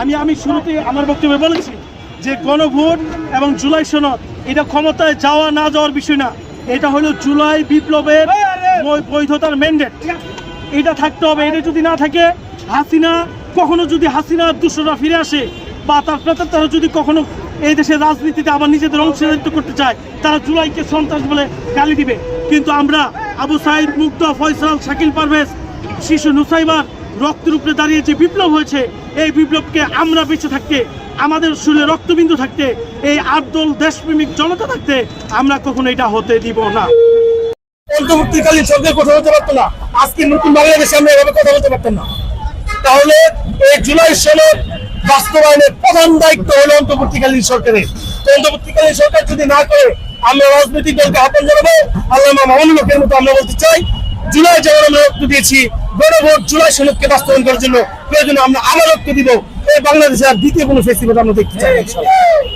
আমি আমি শুরুতে আমার বক্তব্যে বলেছি যে গণভোট এবং জুলাই সনদ, এটা ক্ষমতায় যাওয়া না যাওয়ার বিষয় না। এটা হলো জুলাই বিপ্লবের বৈধতার ম্যান্ডেট এটা থাকতে হবে, এটা যদি না থাকে, হাসিনা, কখনো যদি হাসিনার দুশোরা ফিরে আসে বা তার প্রতাপ তারা যদি কখনো এই দেশের রাজনীতিতে আবার নিজেদের অংশীদারিত্ব করতে চায়, তারা জুলাইকে সন্ত্রাস বলে গালি দিবে। কিন্তু আমরা আবু সাইদ মুক্ত ফয়সাল, শাকিল পারভেজ, শিশু নুসাইবার রক্তের উপরে দাঁড়িয়ে যে বিপ্লব হয়েছে, এই বিপ্লবকে আমরা বেঁচে থাকতে, আমাদের শরীরে রক্তবিন্দু থাকতে, এই আটদল দেশপ্রেমিক জনতা থাকতে আমরা কখনো এটা হতে দিব না। আমরা কথা না। তাহলে জুলাই বাস্তবায়নের প্রধান দায়িত্ব হলো অন্তর্বর্তীকালীন সরকারের। সরকার যদি না করে রাজনৈতিক দলকে আহ্বান জানাব আল্লাহ মামুনুল হকের মতো আমরা বলতে চাই জুলাই যেমন আমরা রক্ত দিয়েছি গণভোট জুলাই সনদকে বাস্তবায়ন করার জন্য প্রয়োজনে আমরা আবার রক্ত দিব এই বাংলাদেশের আর দ্বিতীয় কোনো ফেস্টিভ্যাল আমরা দেখতে চাই।